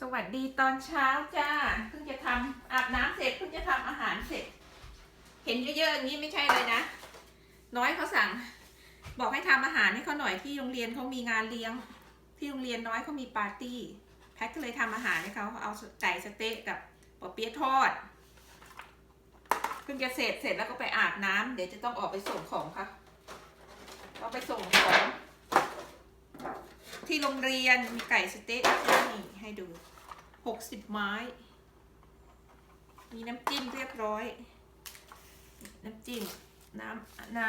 สวัสดีตอนเช้าจ้าเพิ่งจะทำอาบน้ำเสร็จเพิ่งจะทำอาหารเสร็จ เห็นเยอะๆอย่างนี้ไม่ใช่เลยนะ น้อยเขาสั่ง บอกให้ทำอาหารให้เขาหน่อยที่โรงเรียนเขามีงานเลี้ยง ที่โรงเรียนน้อยเขามีปาร์ตี้แพทก็เลยทำอาหารให้เขาเอาไก่สเต๊ะกับปอเปี๊ยะทอดเพิ่งจะเสร็จเสร็จแล้วก็ไปอาบน้ำเดี๋ยวจะต้องออกไปส่งของค่ะต้องไปส่ง ที่โรงเรียนมีไก่สเต๊ะนี่ให้ดูหกสิบไม้ มีน้ำจิ้มเรียบร้อย น้ำจิ้ม น้ำน้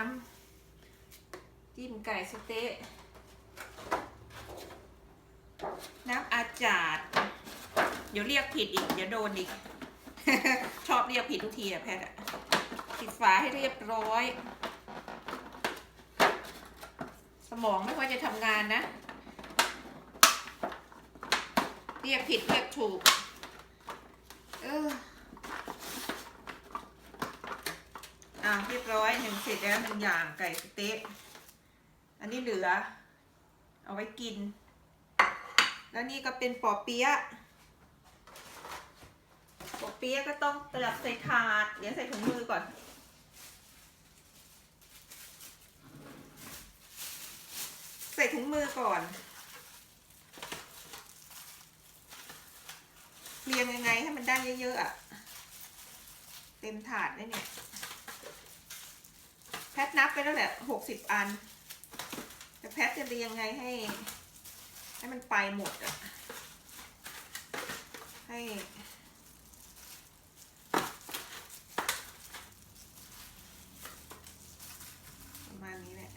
ำจิ้มไก่สเต๊ะน้ำอาจาดเดี๋ยวเรียกผิดอีก เดี๋ยวโดนอีก ชอบเรียกผิดทุกทีอะแพทย์อะปิดฝาให้เรียบร้อย สมองไม่ค่อยจะทำงานนะ เรียกผิดเรียกถูก เอออะเรียบร้อยหนึ่งเสร็จแล้วหนึ่งอย่างไก่สเต๊ะอันนี้เหลือ เอาไว้กิน แล้วนี่ก็เป็นปอเปี๊ยะปอเปี๊ยะก็ต้องเตลับใส่ถาด เดี๋ยวใส่ถุงมือก่อน ใส่ถุงมือก่อน เรียงยังไงให้มันได้เยอะๆอะ เต็มถาดได้เนี่ย แพทนับไปแล้วแหละหกสิบอัน แต่แพทจะเรียงไงให้ ให้มันไปหมดอะ ให้ประมาณนี้แหละ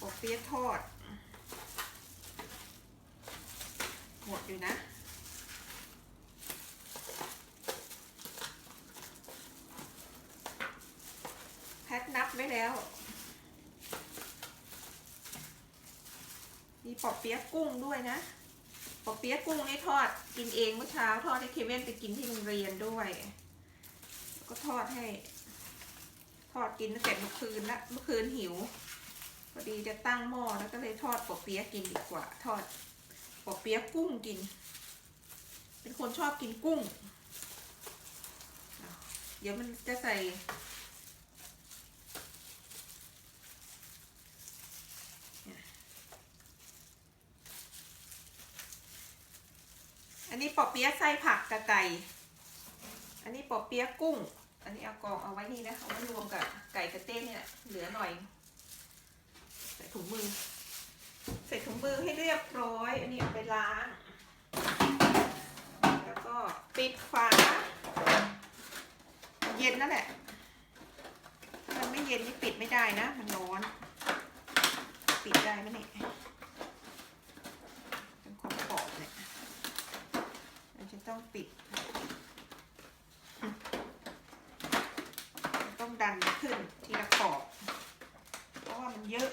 ปกเปี๊ยะทอด หมดอยู่นะ แพทนับไว้แล้ว มีปอบเปี๊ยะกุ้งด้วยนะ ปอบเปี๊ยะกุ้งนี่ทอดกินเองเมื่อเช้า ทอดให้เคเว่นไปกินที่โรงเรียนด้วย ก็ทอดให้ ทอดกินตั้งแต่เมื่อคืนละเมื่อคืนหิวพอดีจะตั้งหม้อแล้วก็เลยทอดปอเปี๊ยะกินดีกว่า ทอด ปอเปี๊ยะกุ้งกิน เป็นคนชอบกินกุ้ง เดี๋ยวมันจะใส่อันนี้ปอเปี๊ยะไส้ผักกับไก่ อันนี้ปอเปี๊ยะกุ้ง อันนี้เอากองเอาไว้นี่นะ เอาไว้รวมกับไก่กระเต้นเนี่ยเหลือหน่อย ใส่ถุงมือ ถุงมือให้เรียบร้อย อันนี้เอาไปล้าง แล้วก็ปิดฝา เย็นนั่นแหละ มันไม่เย็นนี่ปิดไม่ได้นะ มันร้อน ปิดได้ไหมเนี่ยเป็นขอบๆเนี่ย เราจะต้องปิด ต้องดันขึ้นทีละขอบ เพราะว่ามันเยอะ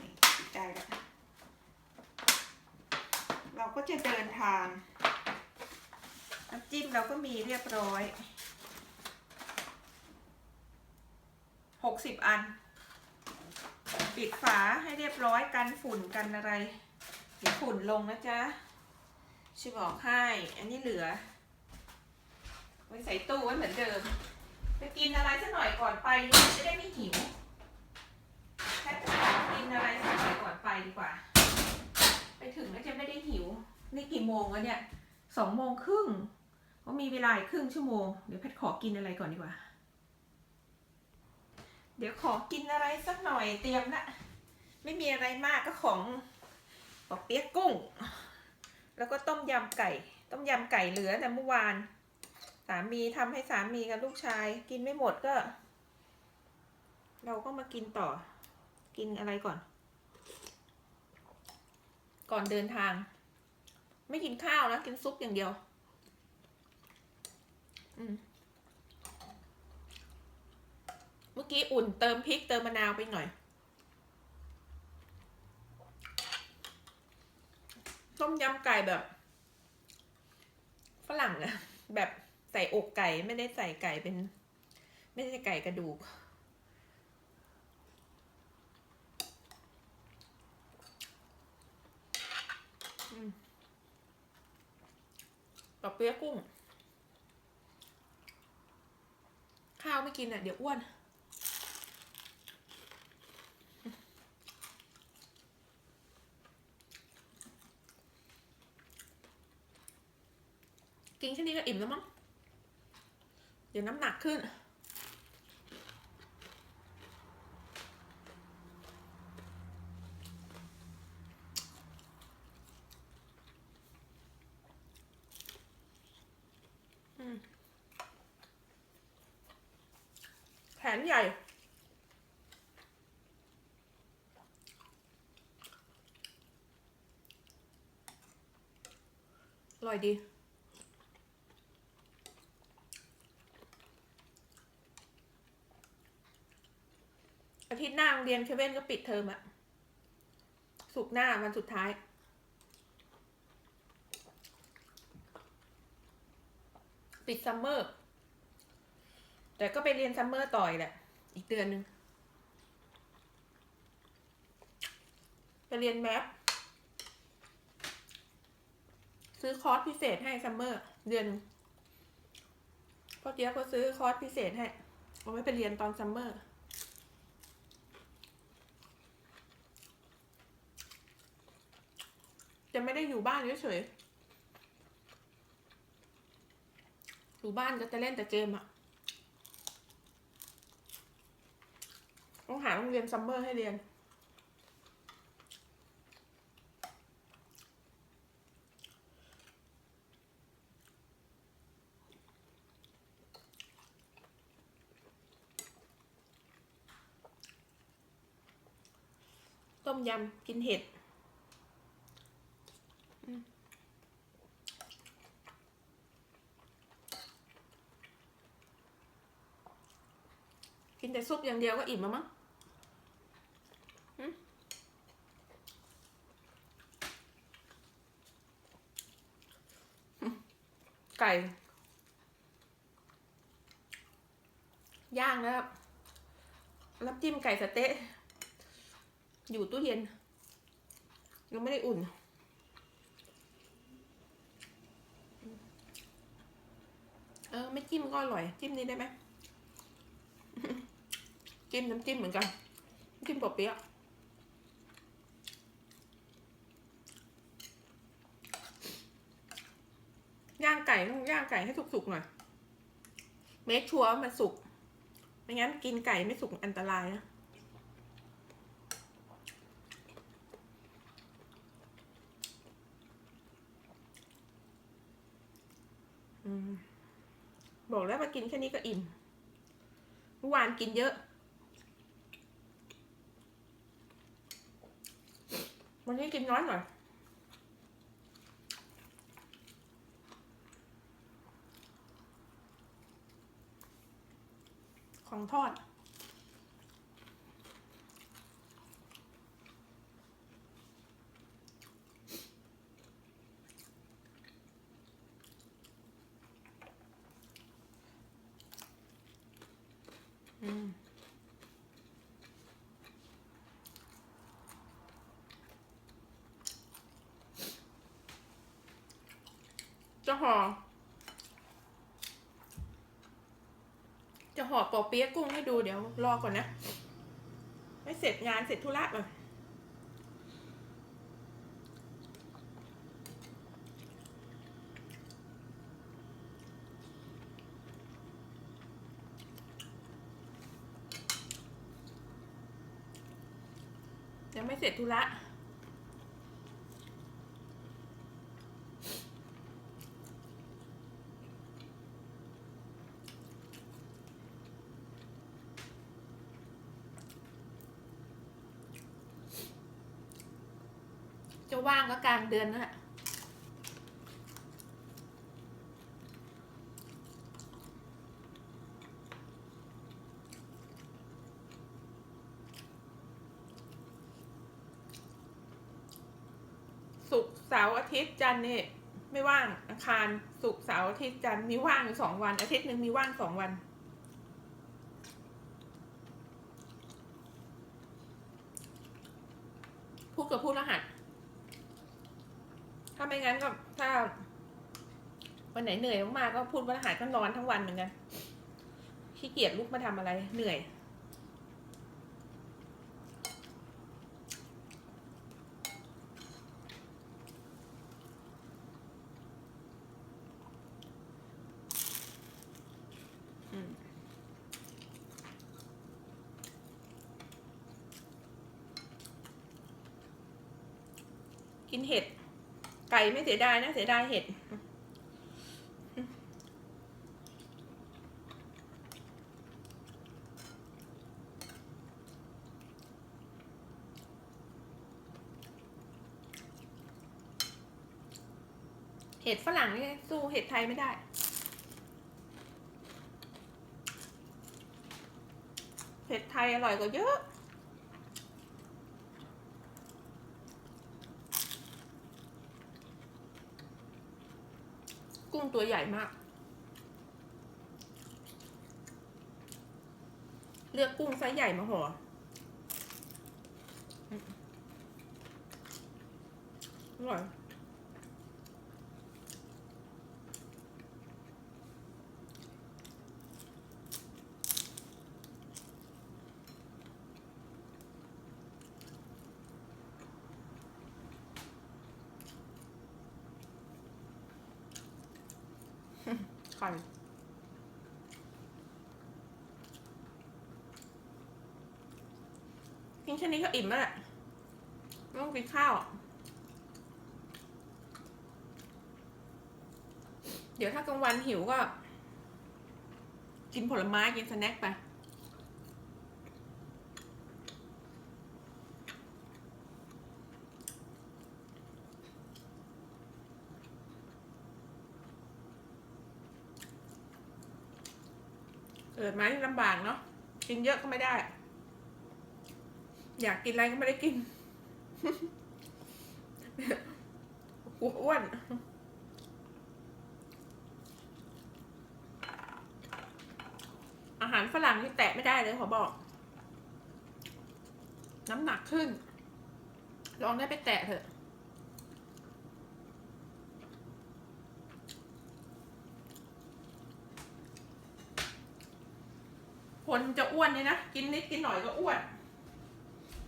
นี่ปิดได้แล้ว เรา ก็จะเดินทางน้ำจิ้มเราก็มีเรียบร้อยหกสิบอัน ปิดฝาให้เรียบร้อยกันฝุ่นกันอะไรเดี๋ยวฝุ่นลงนะจ๊ะชิบอกให้ อันนี้เหลือไว้ใส่ตู้ไว้เหมือนเดิมไปกินอะไรสักหน่อยก่อนไปจะได้ไม่หิวแค่กินอะไรสักหน่อยก่อนไปดีกว่า ไปถึงแล้วจะไม่ได้หิว นี่กี่โมงแล้วเนี่ยสองโมงครึ่งก็มีเวลาอีกครึ่งชั่วโมง เดี๋ยวแพทย์ขอกินอะไรก่อนดีกว่า เดี๋ยวขอกินอะไรสักหน่อยเตรียมละไม่มีอะไรมากก็ของปอกเปี๊ยกกุ้ง แล้วก็ต้มยำไก่ ต้มยำไก่เหลือแต่เมื่อวาน สามีทำให้สามีกับลูกชาย กินไม่หมดก็ เราก็มากินต่อ กินอะไรก่อน ก่อนเดินทาง ไม่กินข้าวนะ กินซุปอย่างเดียว เมื่อกี้อุ่นเติมพริกเติมมะนาวไปหน่อย ต้มยำไก่แบบ ฝรั่งอะแบบใส่อกไก่ไม่ได้ใส่ไก่เป็น ไม่ใช่ไก่กระดูก ปอกเปี๊ยะกุ้ง ข้าวไม่กินอะ เดี๋ยวอ้วน กินแค่นี้ก็อิ่มแล้วมั้ง เดี๋ยวน้ำหนักขึ้น นใหญ่ อร่อยดีอาทิตย์หน้าโรงเรียนเคเว่นก็ปิดเทอมอะสุกหน้าวันสุดท้าย ปิดซัมเมอร์ แต่ก็ไปเรียนซัมเมอร์ต่อยแหละ อีกเดือนหนึ่งไปเรียนแมปซื้อคอร์สพิเศษให้ซัมเมอร์ เดือนพ่อเจี๊ยบก็ซื้อคอร์สพิเศษให้เอาไว้ไปเรียนตอนซัมเมอร์จะไม่ได้อยู่บ้านเฉยๆอยู่บ้านก็จะเล่นแต่เกมอะ ต้องหาโรงเรียนซัมเมอร์ให้เรียน ต้มยำกินเห็ด กินแต่ ซุปอย่างเดียวก็อิ่มแล้วมั้งไก่ ย่างแล้วน้ำจิ้มไก่สเต๊ะ อยู่ตู้เย็น ยังไม่ได้อุ่นเออ ไม่จิ้มก็อร่อย จิ้มนี้ได้ไหม จิ้มน้ำจิ้มเหมือนกันจิ้มปอเปี๊ยะย่างไก่ต้องย่างไก่ให้สุกๆหน่อยเมคชัวร์ว่ามันสุกไม่งั้นกินไก่ไม่สุกอันตรายนะบอกแล้วมากินแค่นี้ก็อิ่มเมื่อวานกินเยอะ วันนี้กินน้อยหน่อยของทอด อืม จะห่อ จะห่อปอเปี๊ยะกุ้งให้ดูเดี๋ยวรอก่อนนะ ไม่เสร็จงานเสร็จธุระเลยยังไม่เสร็จธุระ จะว่าง ก็กลางเดือนนั่นแหละศุกร์เสาร์อาทิตย์จันทร์เนี่ยไม่ว่างอังคารศุกร์เสาร์อาทิตย์จันทร์มีว่างอยู่สองวัน อาทิตย์หนึ่งมีว่างสองวันพูดกับผู้รหัส ถ้าไม่งั้นก็ถ้า วันไหนเหนื่อยมากๆก็พูดว่าอาหารก็นอนทั้งวันเหมือนกันขี้เกียจลุกมาทำอะไร เหนื่อย กินเห็ด ไก่ไม่เสียดายนะเสียดายเห็ดเห็ดฝรั่งนี่สู้เห็ดไทยไม่ได้ เห็ดไทยอร่อยกว่าเยอะ กุ้ งตัวใหญ่มาก เลือกกุ้งไซส์ใหญ่มาห่ออืมอร่อย ไข่กินแค่นี้ก็อิ่มแล้วแหละไม่ต้องกินข้าว เดี๋ยวถ้ากลางวันหิวก็ กินผลไม้กินสแน็คไป กิดมาที่ลำบากเนาะกินเยอะก็ไม่ได้ อยากกินอะไรก็ไม่ได้กินกลัวอ้วนอาหารฝรั่งนี่แตะไม่ได้เลยขอบอก น้ำหนักขึ้น ลองได้ไปแตะเถอะ คนจะอ้วนเนี่ยนะ กินนิดกินหน่อยก็อ้วน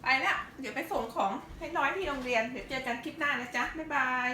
ไปแล้ว เดี๋ยวไปส่งของให้น้อยที่โรงเรียน เดี๋ยวเจอกันคลิปหน้านะจ๊ะ บ๊ายบาย